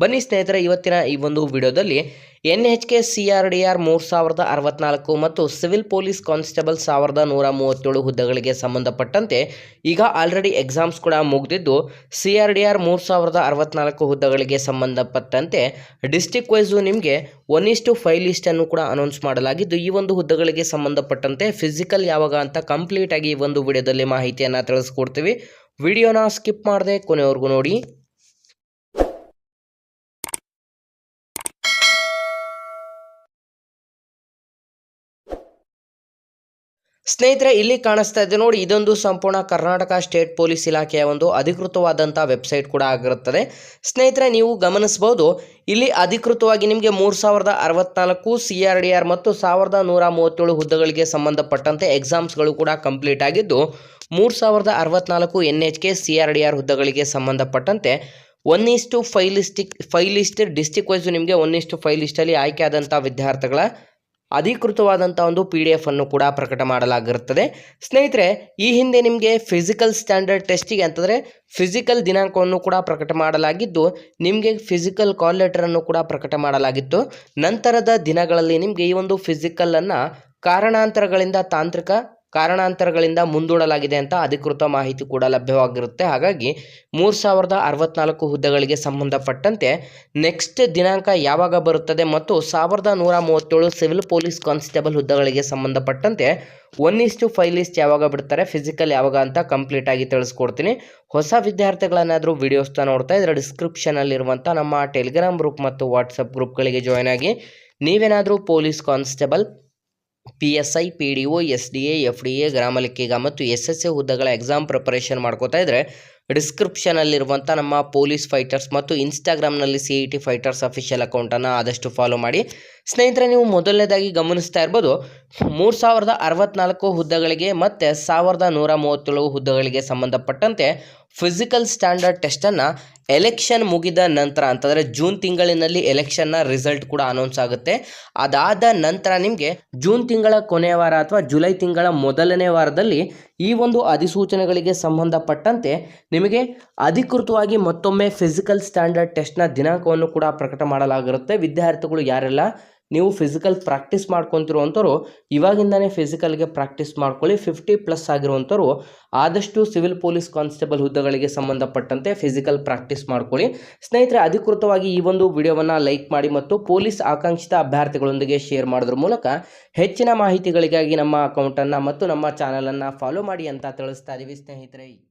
ಬನ್ನಿ ಸ್ನೇಹಿತರೆ, ಇವತ್ತಿನ ಈ ಒಂದು ವಿಡಿಯೋದಲ್ಲಿ N H K C R D R ಮೂರು ಸಾವಿರದ ಅರವತ್ನಾಲ್ಕು ಮತ್ತು ಸಿವಿಲ್ ಪೊಲೀಸ್ ಕಾನ್ಸ್ಟೇಬಲ್ ಸಾವಿರದ ನೂರ ಮೂವತ್ತೇಳು ಹುದ್ದೆಗಳಿಗೆ ಸಂಬಂಧಪಟ್ಟಂತೆ ಈಗ ಆಲ್ರೆಡಿ ಎಕ್ಸಾಮ್ಸ್ ಕೂಡ ಮುಗಿದಿದ್ದು, ಸಿ ಆರ್ ಡಿ ಆರ್ ಮೂರು ಸಾವಿರದ ಅರವತ್ನಾಲ್ಕು ಹುದ್ದೆಗಳಿಗೆ ಸಂಬಂಧಪಟ್ಟಂತೆ ಡಿಸ್ಟಿಕ್ ವೈಸು ನಿಮಗೆ ಒನ್ ಇಸ್ಟು ಫೈವ್ ಲಿಸ್ಟನ್ನು ಕೂಡ ಅನೌನ್ಸ್ ಮಾಡಲಾಗಿದ್ದು, ಈ ಒಂದು ಹುದ್ದೆಗಳಿಗೆ ಸಂಬಂಧಪಟ್ಟಂತೆ ಫಿಸಿಕಲ್ ಯಾವಾಗ ಅಂತ ಕಂಪ್ಲೀಟ್ ಆಗಿ ಈ ಒಂದು ವಿಡಿಯೋದಲ್ಲಿ ಮಾಹಿತಿಯನ್ನು ತಿಳಿಸ್ಕೊಡ್ತೀವಿ. ವಿಡಿಯೋನ ಸ್ಕಿಪ್ ಮಾಡದೆ ಕೊನೆಯವರೆಗೂ ನೋಡಿ. ಸ್ನೇಹಿತರೆ, ಇಲ್ಲಿ ಕಾಣಿಸ್ತಾ ಇದೆ ನೋಡಿ, ಇದೊಂದು ಸಂಪೂರ್ಣ ಕರ್ನಾಟಕ ಸ್ಟೇಟ್ ಪೊಲೀಸ್ ಇಲಾಖೆಯ ಒಂದು ಅಧಿಕೃತವಾದಂಥ ವೆಬ್ಸೈಟ್ ಕೂಡ ಆಗಿರುತ್ತದೆ. ಸ್ನೇಹಿತರೆ, ನೀವು ಗಮನಿಸಬಹುದು ಇಲ್ಲಿ ಅಧಿಕೃತವಾಗಿ ನಿಮಗೆ ಮೂರು ಸಾವಿರದ ಅರವತ್ನಾಲ್ಕು ಸಿ ಆರ್ ಡಿ ಆರ್ ಮತ್ತು ಸಾವಿರದ ನೂರ ಮೂವತ್ತೇಳು ಹುದ್ದೆಗಳಿಗೆ ಸಂಬಂಧಪಟ್ಟಂತೆ ಎಕ್ಸಾಮ್ಸ್ಗಳು ಕೂಡ ಕಂಪ್ಲೀಟ್ ಆಗಿದ್ದು, ಮೂರು ಸಾವಿರದ ಅರವತ್ನಾಲ್ಕು N H K C R D R ಹುದ್ದೆಗಳಿಗೆ ಸಂಬಂಧಪಟ್ಟಂತೆ ಒನ್ ಇಸ್ಟು ಟು ಲಿಸ್ಟಿಕ್ ಫೈಲಿಸ್ಟ್ ಲಿಸ್ಟ್ ಡಿಸ್ಟಿಕ್ ವೈಸು ನಿಮಗೆ ಒನ್ ಇಸ್ಟು ಫೈಲಿಸ್ಟಲ್ಲಿ ಲಿಸ್ಟಲ್ಲಿ ಆಯ್ಕೆ ಆದಂಥ ವಿದ್ಯಾರ್ಥಿಗಳ ಅಧಿಕೃತವಾದಂಥ ಒಂದು ಪಿ ಡಿ ಎಫನ್ನು ಕೂಡ ಪ್ರಕಟ ಮಾಡಲಾಗಿರುತ್ತದೆ. ಸ್ನೇಹಿತರೆ, ಈ ಹಿಂದೆ ನಿಮಗೆ ಫಿಸಿಕಲ್ ಸ್ಟ್ಯಾಂಡರ್ಡ್ ಟೆಸ್ಟಿಗೆ ಅಂತಂದರೆ ಫಿಸಿಕಲ್ ದಿನಾಂಕವನ್ನು ಕೂಡ ಪ್ರಕಟ ಮಾಡಲಾಗಿದ್ದು, ನಿಮಗೆ ಫಿಸಿಕಲ್ ಕಾಲ್ ಲೆಟರನ್ನು ಕೂಡ ಪ್ರಕಟ ಮಾಡಲಾಗಿತ್ತು. ನಂತರದ ದಿನಗಳಲ್ಲಿ ನಿಮಗೆ ಈ ಒಂದು ಫಿಸಿಕಲನ್ನು ಕಾರಣಾಂತರಗಳಿಂದ ತಾಂತ್ರಿಕ ಕಾರಣಾಂತರಗಳಿಂದ ಮುಂದೂಡಲಾಗಿದೆ ಅಂತ ಅಧಿಕೃತ ಮಾಹಿತಿ ಕೂಡ ಲಭ್ಯವಾಗಿರುತ್ತೆ. ಹಾಗಾಗಿ ಮೂರು ಸಾವಿರದ ಅರವತ್ನಾಲ್ಕು ಹುದ್ದೆಗಳಿಗೆ ಸಂಬಂಧಪಟ್ಟಂತೆ ನೆಕ್ಸ್ಟ್ ದಿನಾಂಕ ಯಾವಾಗ ಬರುತ್ತದೆ ಮತ್ತು ಸಾವಿರದ ನೂರ ಮೂವತ್ತೇಳು ಸಿವಿಲ್ ಪೊಲೀಸ್ ಕಾನ್ಸ್ಟೇಬಲ್ ಹುದ್ದೆಗಳಿಗೆ ಸಂಬಂಧಪಟ್ಟಂತೆ ಒನ್ ಇಸ್ಟು ಫೈವ್ ಲಿಸ್ಟ್ ಯಾವಾಗ ಬಿಡ್ತಾರೆ, ಫಿಸಿಕಲ್ ಯಾವಾಗ ಅಂತ ಕಂಪ್ಲೀಟ್ ಆಗಿ ತಿಳಿಸ್ಕೊಡ್ತೀನಿ. ಹೊಸ ವಿದ್ಯಾರ್ಥಿಗಳನ್ನಾದರೂ ವಿಡಿಯೋಸ್ನ ನೋಡ್ತಾ ಇದ್ರೆ ಡಿಸ್ಕ್ರಿಪ್ಷನಲ್ಲಿರುವಂಥ ನಮ್ಮ ಟೆಲಿಗ್ರಾಮ್ ಗ್ರೂಪ್ ಮತ್ತು ವಾಟ್ಸಪ್ ಗ್ರೂಪ್ಗಳಿಗೆ ಜಾಯ್ನ್ ಆಗಿ ನೀವೇನಾದರೂ police constable P S I P D O S D A F D A ಗ್ರಾಮ ಲೆಕ್ಕಿಗ ಮತ್ತು ಎಸ್ ಎಸ್ ಎ ಹುದ್ದೆಗಳ ಎಕ್ಸಾಮ್ ಪ್ರಿಪರೇಷನ್ ಮಾಡ್ಕೋತಾ ಇದ್ದರೆ ಡಿಸ್ಕ್ರಿಪ್ಷನಲ್ಲಿರುವಂಥ ನಮ್ಮ ಪೊಲೀಸ್ ಫೈಟರ್ಸ್ ಮತ್ತು ಇನ್ಸ್ಟಾಗ್ರಾಮ್ನಲ್ಲಿ C E T fighters official ಅಕೌಂಟನ್ನು ಆದಷ್ಟು ಫಾಲೋ ಮಾಡಿ. ಸ್ನೇಹಿತರೆ, ನೀವು ಮೊದಲನೇದಾಗಿ ಗಮನಿಸ್ತಾ ಇರ್ಬೋದು, ಮೂರು ಸಾವಿರದ ಅರವತ್ನಾಲ್ಕು ಹುದ್ದೆಗಳಿಗೆ ಮತ್ತು ಸಾವಿರದ ನೂರ ಮೂವತ್ತೇಳು ಹುದ್ದೆಗಳಿಗೆ ಸಂಬಂಧಪಟ್ಟಂತೆ ಫಿಸಿಕಲ್ ಸ್ಟ್ಯಾಂಡರ್ಡ್ ಟೆಸ್ಟನ್ನು ಎಲೆಕ್ಷನ್ ಮುಗಿದ ನಂತರ, ಅಂತಂದರೆ ಜೂನ್ ತಿಂಗಳಿನಲ್ಲಿ ಎಲೆಕ್ಷನ್ನ ರಿಸಲ್ಟ್ ಕೂಡ ಅನೌನ್ಸ್ ಆಗುತ್ತೆ. ಅದಾದ ನಂತರ ನಿಮಗೆ ಜೂನ್ ತಿಂಗಳ ಕೊನೆಯ ವಾರ ಅಥವಾ ಜುಲೈ ತಿಂಗಳ ಮೊದಲನೇ ವಾರದಲ್ಲಿ ಈ ಒಂದು ಅಧಿಸೂಚನೆಗಳಿಗೆ ಸಂಬಂಧಪಟ್ಟಂತೆ ನಿಮಗೆ ಅಧಿಕೃತವಾಗಿ ಮತ್ತೊಮ್ಮೆ ಫಿಸಿಕಲ್ ಸ್ಟ್ಯಾಂಡರ್ಡ್ ಟೆಸ್ಟ್ನ ದಿನಾಂಕವನ್ನು ಕೂಡ ಪ್ರಕಟ ಮಾಡಲಾಗಿರುತ್ತೆ. ವಿದ್ಯಾರ್ಥಿಗಳು ಯಾರೆಲ್ಲ ನೀವು ಫಿಸಿಕಲ್ ಪ್ರಾಕ್ಟೀಸ್ ಮಾಡ್ಕೊತಿರುವಂಥವ್ರು ಇವಾಗಿಂದನೇ ಫಿಸಿಕಲ್ಗೆ ಪ್ರಾಕ್ಟೀಸ್ ಮಾಡ್ಕೊಳ್ಳಿ ಫಿಫ್ಟಿ ಪ್ಲಸ್ ಆಗಿರುವಂಥವ್ರು ಆದಷ್ಟು ಸಿವಿಲ್ ಪೊಲೀಸ್ ಕಾನ್ಸ್ಟೇಬಲ್ ಹುದ್ದೆಗಳಿಗೆ ಸಂಬಂಧಪಟ್ಟಂತೆ ಫಿಸಿಕಲ್ ಪ್ರಾಕ್ಟೀಸ್ ಮಾಡ್ಕೊಳ್ಳಿ. ಸ್ನೇಹಿತರೆ, ಅಧಿಕೃತವಾಗಿ ಈ ಒಂದು ವಿಡಿಯೋವನ್ನು ಲೈಕ್ ಮಾಡಿ ಮತ್ತು ಪೊಲೀಸ್ ಆಕಾಂಕ್ಷಿತ ಅಭ್ಯರ್ಥಿಗಳೊಂದಿಗೆ ಶೇರ್ ಮಾಡೋದ್ರ ಮೂಲಕ ಹೆಚ್ಚಿನ ಮಾಹಿತಿಗಳಿಗಾಗಿ ನಮ್ಮ ಅಕೌಂಟನ್ನು ಮತ್ತು ನಮ್ಮ ಚಾನಲನ್ನು ಫಾಲೋ ಮಾಡಿ ಅಂತ ತಿಳಿಸ್ತಾ ಇದ್ದೀವಿ ಸ್ನೇಹಿತರೆ.